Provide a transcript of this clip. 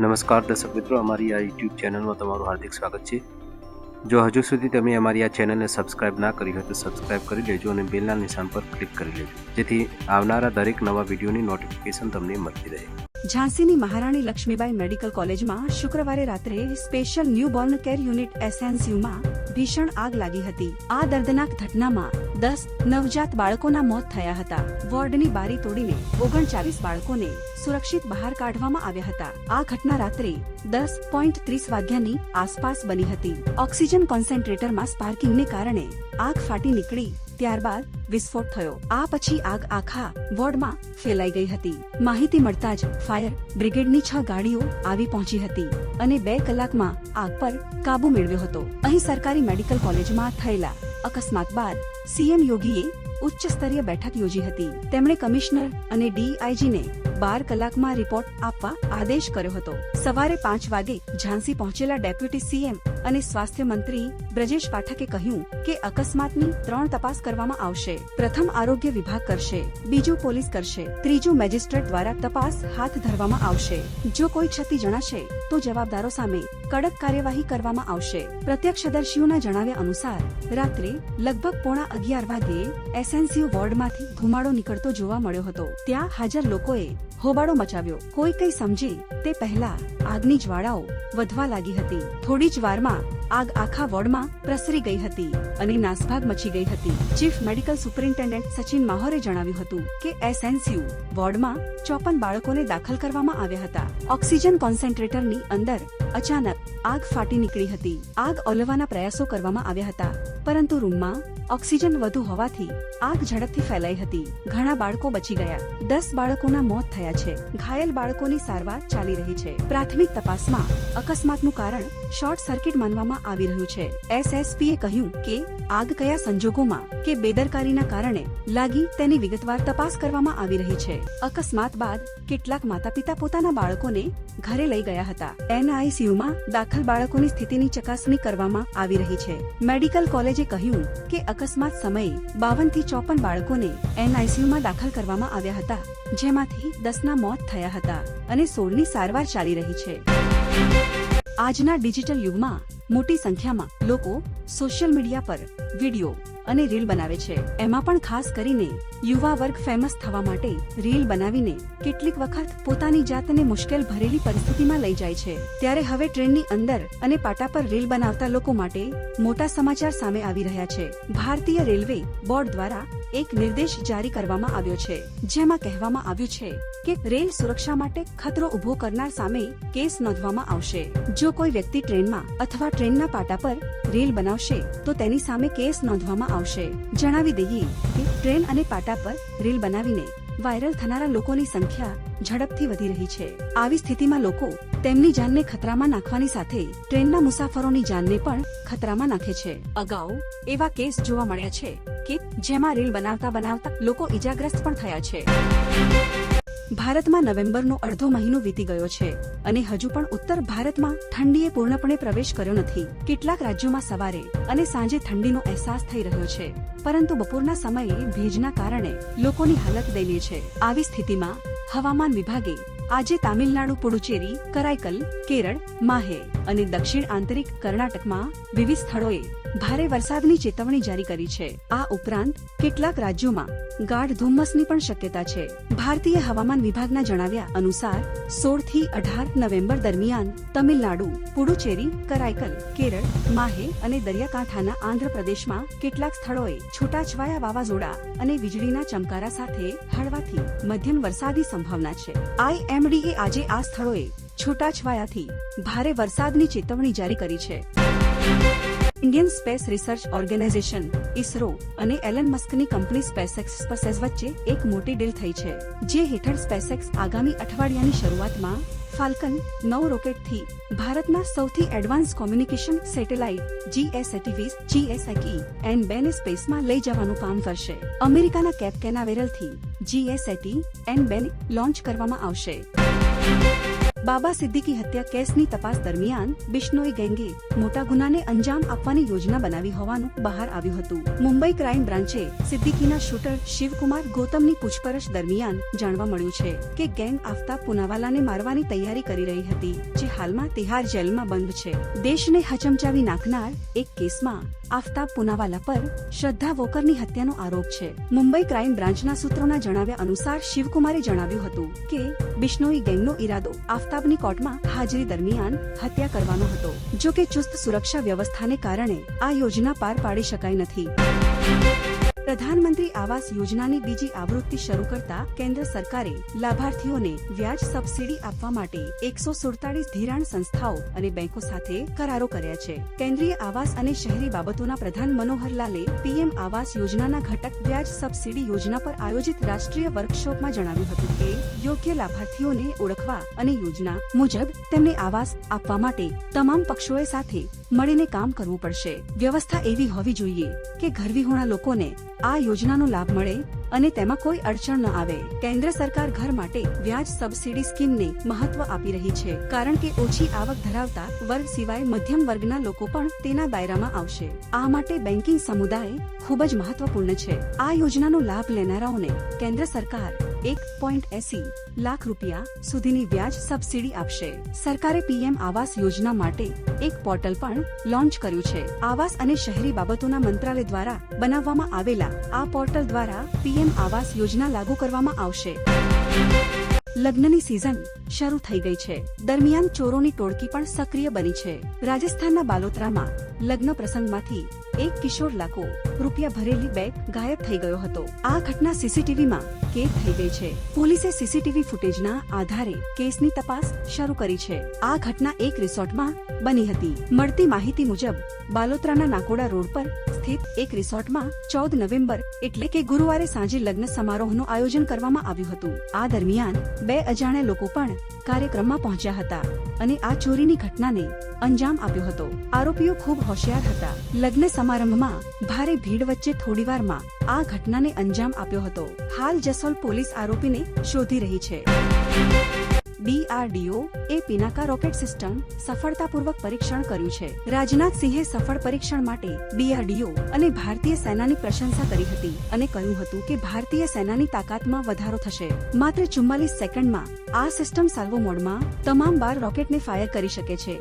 નમસ્કાર દર્શક મિત્રો, અમારી આ યુટ્યુબ ચેનલમાં તમારું હાર્દિક સ્વાગત છે. જો હજુ સુધી તમે અમારી આ ચેનલને સબસ્ક્રાઇબ ના કરી હોય તો સબસ્ક્રાઇબ કરી લેજો અને બેલના નિશાન પર ક્લિક કરી લેજો, જેથી આવનારા દરેક નવા વિડીયોની નોટિફિકેશન તમને મળતી રહે. ઝાંસીની મહારાણી લક્ષ્મીબાઈ મેડિકલ કોલેજમાં શુક્રવારે રાત્રે સ્પેશિયલ ન્યૂબોર્ન કેર યુનિટ એસએનસીયુમાં ભીષણ આગ લાગી હતી. આ દર્દનાક ઘટનામાં દસ નવજાત બાળકોના મોત થયા હતા. વોર્ડની બારી તોડીને ઓગણચાલીસ બાળકોને સુરક્ષિત બહાર કાઢવામાં આવ્યા હતા. આ ઘટના રાત્રે દસ પોઈન્ટ ત્રીસ વાગ્યાની આસપાસ બની હતી. ઓક્સિજન કોન્સન્ટ્રેટરમાં સ્પાર્કિંગને કારણે આગ ફાટી નીકળી ત્યારબાદ વિસ્ફોટ થયો. આ પછી આગ આખા વોર્ડમાં ફેલાઈ ગઈ હતી. માહિતી મળતા જ ફાયર બ્રિગેડની છ ગાડીઓ આવી પહોંચી હતી અને બે કલાકમાં આગ પર કાબુ મેળવ્યો હતો. અહીં સરકારી મેડિકલ કોલેજમાં થયેલા અકસ્માત બાદ સીએમ યોગીએ ઉચ્ચ સ્તરીય બેઠક યોજી હતી. તેમણે કમિશનર અને ડીઆઈજીને બાર કલાકમાં રિપોર્ટ આપવા આદેશ કર્યો હતો. સવારે પાંચ વાગે ઝાંસી પહોંચેલા ડેપ્યુટી સીએમ અને સ્વાસ્થ્ય મંત્રી બ્રજેશ પાઠકે કહ્યું કે અકસ્માતની ત્રણ તપાસ કરવામાં આવશે. પ્રથમ આરોગ્ય વિભાગ કરશે, બીજું પોલીસ કરશે, ત્રીજું મેજિસ્ટ્રેટ દ્વારા તપાસ હાથ ધરવામાં આવશે. જો કોઈ ક્ષતિ જણાશે, તો જવાબદારો સામે કડક કાર્યવાહી કરવામાં આવશે. પ્રત્યક્ષદર્શીઓના જણાવ્યા અનુસાર, રાત્રે લગભગ પોણા અગિયાર વાગ્યે એસએનસીયુ વોર્ડમાંથી ધુમાડો નીકળતો જોવા મળ્યો હતો. ત્યાં હાજર લોકોએ હોબાળો મચાવ્યો. કોઈ કઈ સમજે તે પહેલા આગની જ્વાળાઓ વધવા લાગી હતી. થોડી જ વારમાં આગ આખા વોર્ડમાં પ્રસરી ગઈ હતી અને નાસભાગ મચી ગઈ હતી. Chief medical superintendent Sachin Mahore જણાવ્યું હતું કે એસએનસીયુ વોર્ડમાં ચોપન બાળકોને દાખલ કરવામાં આવ્યા હતા. ઓક્સિજન કોન્સન્ટ્રેટરની અંદર અચાનક આગ ફાટી નીકળી હતી. આગ ઓલવવાના પ્રયાસો કરવામાં આવ્યા હતા, પરંતુ રૂમમાં ઓક્સિજન વધુ હોવાથી આગ ઝડપથી ફેલાઈ હતી. ઘણા બાળકો બચી ગયા. દસ બાળકોના મોત થયા છે. ઘાયલ બાળકોની સારવાર ચાલી રહી છે. પ્રાથમિક તપાસમાં અકસ્માતનું કારણ શોર્ટ સર્કિટ માનવામાં આવી રહ્યું છે. એસએસપીએ કહ્યું કે, આગ કયા સંજોગોમાં કે બેદરકારીના કારણે લાગી તેની વિગતવાર તપાસ કરવામાં આવી રહી છે. અકસ્માત બાદ કેટલાક માતા પિતા પોતાના બાળકોને ઘરે લઈ ગયા હતા. એનઆઈસીયુમાં દાખલ બાળકોની સ્થિતિની ચકાસણી કરવામાં આવી રહી છે. મેડિકલ કોલેજે કહ્યું કે, અકસ્માત સમયે બાવનથી ચોપન બાળકોને એનઆઈસીયુમાં દાખલ કરવામાં આવ્યા હતા, જેમાંથી દસના મોત થયા હતા અને સોળની સારવાર ચાલી રહી છે. આજના ડિજિટલ યુગમાં મોટી સંખ્યામાં લોકો સોશિયલ મીડિયા પર વીડિયો અને રીલ બનાવે છે. એમાં પણ ખાસ કરીને યુવા વર્ગ ફેમસ થવા માટે રીલ બનાવીને કેટલીક વખત પોતાની જાતને મુશ્કેલ ભરેલી પરિસ્થિતિમાં લઈ જાય છે. ત્યારે હવે ટ્રેનની અંદર અને પાટા પર રીલ બનાવતા લોકો માટે મોટા સમાચાર સામે આવી રહ્યા છે. ભારતીય રેલવે બોર્ડ દ્વારા એક નિર્દેશ જારી કરવામાં આવ્યો છે, જેમાં કહેવામાં આવ્યું છે કે રેલ સુરક્ષા માટે ખતરો ઊભો કરનાર સામે કેસ નોંધવામાં આવશે. જો કોઈ વ્યક્તિ ટ્રેનમાં અથવા ટ્રેનના પાટા પર રેલ બનાવશે, તો તેની સામે કેસ નોંધવામાં આવશે. જણાવી દઈએ કે ટ્રેન અને પાટા પર રેલ બનાવીને વાયરલ થનારા લોકોની સંખ્યા ઝડપથી વધી રહી છે. આવી સ્થિતિમાં લોકો તેમની જાનને ખતરામાં નાખવાની સાથે ટ્રેનના મુસાફરોની જાનને પણ ખતરામાં નાખે છે. અગાઉ એવા કેસ જોવા મળ્યા છે કે જેમાં રેલ બનાવતા બનાવતા લોકો ઈજાગ્રસ્ત પણ થયા છે. ભારતમાં નવેમ્બરનો અડધો મહિનો વીતી ગયો છે અને હજુ પણ ઉત્તર ભારતમાં ઠંડીએ પૂર્ણપણે પ્રવેશ કર્યો નથી. કેટલાક રાજ્યોમાં સવારે અને સાંજે ઠંડીનો અહેસાસ થઈ રહ્યો છે, પરંતુ બપોરના સમયે ભેજના કારણે લોકોની હાલત દયનીય છે. આવી સ્થિતિમાં હવામાન વિભાગે આજે તામિલનાડુ, પુડુચેરી, કરાઈકલ, કેરળ માહે અને દક્ષિણ આંતરિક કર્ણાટકમાં વિવિધ સ્થળોએ ભારે વરસાદની ચેતવણી જારી કરી છે. આ ઉપરાંત કેટલાક રાજ્યોમાં ગાઢ ધુમ્મસની પણ શક્યતા છે. ભારતીય હવામાન વિભાગના જણાવ્યા અનુસાર, સોળથી અઢાર નવેમ્બર દરમિયાન તમિલનાડુ, પુડુચેરી, કરાઈકલ, કેરળ માહે અને દરિયાકાંઠાના આંધ્રપ્રદેશમાં કેટલાક સ્થળોએ છૂટાછવાયા વાવાઝોડા અને વીજળીના ચમકારા સાથે હળવાથી મધ્યમ વરસાદની સંભાવના છે. આઈએમડીએ આજે આ સ્થળોએ છૂટાછવાયાથી ભારે વરસાદની ચેતવણી જારી કરી છે. Indian space research organisation, ISRO અને એલન મસ્કની કંપની સ્પેસએક્સ સ્પેસેસ વચ્ચે એક મોટી ડીલ થઈ છે, જે હેઠળ સ્પેસએક્સ આગામી અઠવાડિયાની શરૂઆતમાં ફાલ્કન નવ રોકેટથી ભારતના સૌથી એડવાન્સ કોમ્યુનિકેશન સેટેલાઇટ જીએસએટી વીસ જીએસએકઈ એન બેને સ્પેસમાં લઈ જવાનું કામ કરશે. અમેરિકાના કેપ કેનાવેરલથી જીએસએટી એન બેન લોન્ચ કરવામાં આવશે. બાબા સિદ્દીકી હત્યા કેસની તપાસ દરમિયાન બિશ્નોઈ ગેંગે મોટા ગુનાને અંજામ આપવાની યોજના બનાવી હોવાનું બહાર આવ્યું હતું. મુંબઈ ક્રાઇમ બ્રાન્ચે સિદ્દીકીના શૂટર શિવકુમાર ગૌતમની પૂછપરછ દરમિયાન જાણવા મળ્યું છે કે ગેંગ આફતાબ પુનાવાલાને મારવાની તૈયારી કરી રહી હતી, જે હાલમાં તિહાર જેલમાં બંધ છે. દેશને હચમચાવી નાખનાર એક કેસમાં આફતાબ પુનાવાલા પર શ્રદ્ધા વોકરની હત્યાનો આરોપ છે. મુંબઈ ક્રાઇમ બ્રાન્ચના સૂત્રોના જણાવ્યા અનુસાર શિવકુમારે જણાવ્યું હતું કે બિશ્નોઈ ગેંગનો ઈરાદો આફતાબની કોર્ટમાં હાજરી દરમિયાન હત્યા કરવાનો હતો. જો કે ચુસ્ત સુરક્ષા વ્યવસ્થાને કારણે આ યોજના પાર પાડી શકાઈ નથી. પ્રધાનમંત્રી આવાસ યોજનાની બીજી આવૃત્તિ શરૂ કરતા કેન્દ્ર સરકારે લાભાર્થીઓને વ્યાજ સબસિડી આપવા માટે એકસો સુડતાલીસ ધિરાણ સંસ્થાઓ અને બેંકો સાથે કરારો કર્યા છે. કેન્દ્રીય આવાસ અને શહેરી બાબતોના પ્રધાન મનોહરલાલે પીએમ આવાસ યોજનાના ઘટક વ્યાજ સબસિડી યોજના પર આયોજિત રાષ્ટ્રીય વર્કશોપમાં જણાવ્યું હતું કે, યોગ્ય લાભાર્થીઓને ઓળખવા અને યોજના મુજબ તેમને આવાસ આપવા માટે તમામ પક્ષોએ સાથે મળીને કામ કરવું પડશે. વ્યવસ્થા એવી હોવી જોઈએ કે ઘરવિહોણા લોકોને આ યોજનાનો લાભ મળે અને તેમાં કોઈ અડચણ ન આવે. કેન્દ્ર સરકાર ઘર માટે વ્યાજ સબસિડી સ્કીમને મહત્વ આપી રહી છે, કારણ કે ઓછી આવક ધરાવતા વર્ગ સિવાય મધ્યમ વર્ગના લોકો પણ તેના દાયરામાં આવશે. આ માટે બેન્કિંગ સમુદાય ખૂબ જ મહત્વપૂર્ણ છે. આ યોજનાનો લાભ લેનારાઓને કેન્દ્ર સરકાર એક પોઈન્ટ એસી લાખ રૂપિયા સુધીની વ્યાજ સબસિડી આપશે. સરકારે પીએમ આવાસ યોજના માટે એક પોર્ટલ પણ લોન્ચ કર્યું છે. આવાસ અને શહેરી બાબતોના મંત્રાલય દ્વારા બનાવવામાં આવેલા આ પોર્ટલ દ્વારા પીએમ આવાસ યોજના લાગુ કરવામાં આવશે. લગ્નની સિઝન શરૂ થઈ ગઈ છે. દરમિયાન ચોરોની ટોળકી પણ સક્રિય બની છે. રાજસ્થાનના બાલોતરામાં લગ્ન પ્રસંગમાંથી એક કિશોર લાખો રૂપિયા ભરેલી બેગ ગાયબ થઈ ગયો હતો. આ ઘટના સીસીટીવીમાં કેદ થઈ ગઈ છે. પોલીસે સીસીટીવી ફૂટેજના આધારે કેસની તપાસ શરૂ કરી છે. આ ઘટના એક રિસોર્ટમાં બની હતી. મળતી માહિતી મુજબ, બાલોત્રાના નાકોડા રોડ પર સ્થિત એક રિસોર્ટમાં ચૌદ નવેમ્બર એટલે કે ગુરુવારે સાંજે લગ્ન સમારોહનું આયોજન કરવામાં આવ્યું હતું. આ દરમિયાન બે અજાણ્યા લોકો પણ કાર્યક્રમમાં પહોંચ્યા હતા અને આ ચોરીની ઘટનાને અંજામ આપ્યો હતો. આરોપીઓ ખૂબ હોશિયાર હતા. લગ્ન સમારંભમાં ભારે ભીડ વચ્ચે થોડીવારમાં આ ઘટનાને અંજામ આપ્યો હતો. હાલ જસોલ પોલીસ આરોપીને શોધી રહી છે. ડીઆરડીઓ એ પિનાકા રોકેટ સિસ્ટમ સફળતાપૂર્વક પરીક્ષણ કર્યું છે. રાજનાથ સિંહે સફળ પરીક્ષણ માટે ડીઆરડીઓ અને ભારતીય સેનાની પ્રશંસા કરી હતી અને કહ્યું હતું કે ભારતીય સેનાની તાકાતમાં વધારો થશે. માત્ર ચુમ્માલીસ સેકન્ડમાં આ સિસ્ટમ સાલ્વો મોડમાં તમામ બાર રોકેટને ફાયર કરી શકે છે.